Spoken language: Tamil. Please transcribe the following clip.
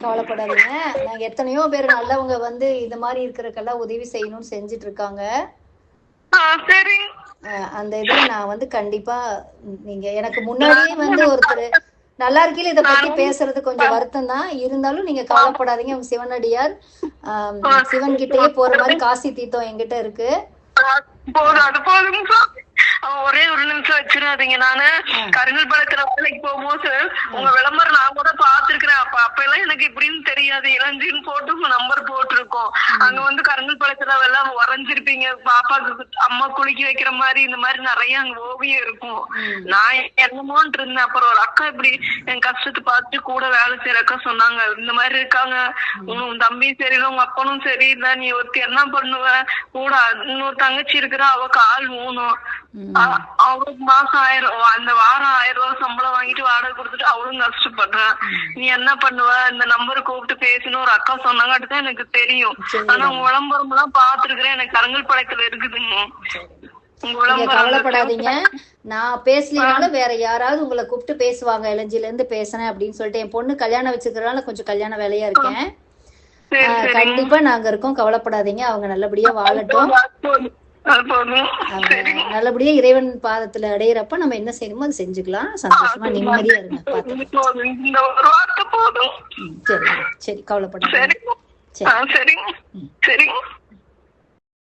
கவலைப்படாதீங்க. நாங்க எத்தனையோ பேர் நல்லவங்க வந்து இந்த மாதிரி இருக்கிறக்கெல்லாம் உதவி செய்யணும்னு செஞ்சுட்டு இருக்காங்க அந்த இதுல நான் வந்து கண்டிப்பா நீங்க எனக்கு முன்னாடியே வந்து ஒருத்தர் நல்லா இருக்கையில இத பத்தி பேசுறது கொஞ்சம் வருத்தம் தான் இருந்தாலும் நீங்க கவலைப்படாதீங்க. உங்க சிவனடியார் சிவன் கிட்டயே போற மாதிரி காசி தீர்த்தம் என்கிட்ட இருக்கு. ஒரே ஒரு நிமிஷம் வச்சிடாதீங்க. நானு கருங்கல் பழத்துல வேலைக்கு போகும்போது உங்க விளம்பரம் நான் கூட பாத்துருக்கிறேன் அப்ப அப்ப எல்லாம் எனக்கு இப்படின்னு தெரியாது. இளஞ்சின்னு போட்டு நம்பர் போட்டிருக்கோம். அங்க வந்து கருங்கல் பழத்துல எல்லாம் வரைஞ்சிருப்பீங்க பாப்பாக்கு அம்மா குளிக்க வைக்கிற மாதிரி இந்த மாதிரி நிறைய அங்க ஓவியம் இருக்கும். நான் என்னமோன்ட்டு இருந்தேன். அப்புறம் ஒரு அக்கா இப்படி என் கஷ்டத்தை பார்த்து கூட வேலை செய்யற அக்கா சொன்னாங்க. இந்த மாதிரி இருக்காங்க. உன் தம்பி சரியில்லை உங்க அப்பனும் சரியில்லை நீ ஒருத்தி என்ன பண்ணுவ? கூட இன்னொரு தங்கச்சி இருக்கிறா. அவ கால் ஊனும் அவளுக்கு மாசம் ஆயிரம் அந்த வாரம் ஆயிரம் ரூபாய் சம்பளம் வாடகை கொடுத்துட்டு அவளும் கஷ்டப்படுறான் நீ என்ன பண்ணுவ? இந்த நம்பர் கூப்பிட்டு பேசணும் ஒரு அக்கா சொன்னாங்க தான் எனக்கு தெரியும். ஆனா உங்க விளம்பரம் எல்லாம் பாத்துருக்கிறேன் எனக்கு கருங்கல் பழக்கத்துல இருக்குதுங்க கவலைப்படாதீங்க. நான் பேசலைனாலும் வேற யாராவது உங்களை கூப்பிட்டு பேசுவாங்க. இளஞ்சில இருந்து பேசுறேன் அப்படின்னு சொல்லிட்டு என் பொண்ணு கல்யாணம் வச்சுக்கிறதுனால கொஞ்சம் கல்யாண வேலையா இருக்கேன். கண்டிப்பா நாங்க இருக்கோம். கவலைப்படாதீங்க. அவங்க நல்லபடியா வாழட்டும். சரி. நல்லபடியா இறைவன் பாதத்துல அடையிறப்ப நம்ம என்ன செய்யணுமோ அதை செஞ்சுக்கலாம். சந்தோஷமா நிம்மதியா இருங்க சரி சரி. கவலைப்படாதீங்க. சரிங்க. ஆ சரிங்க. சரிங்க.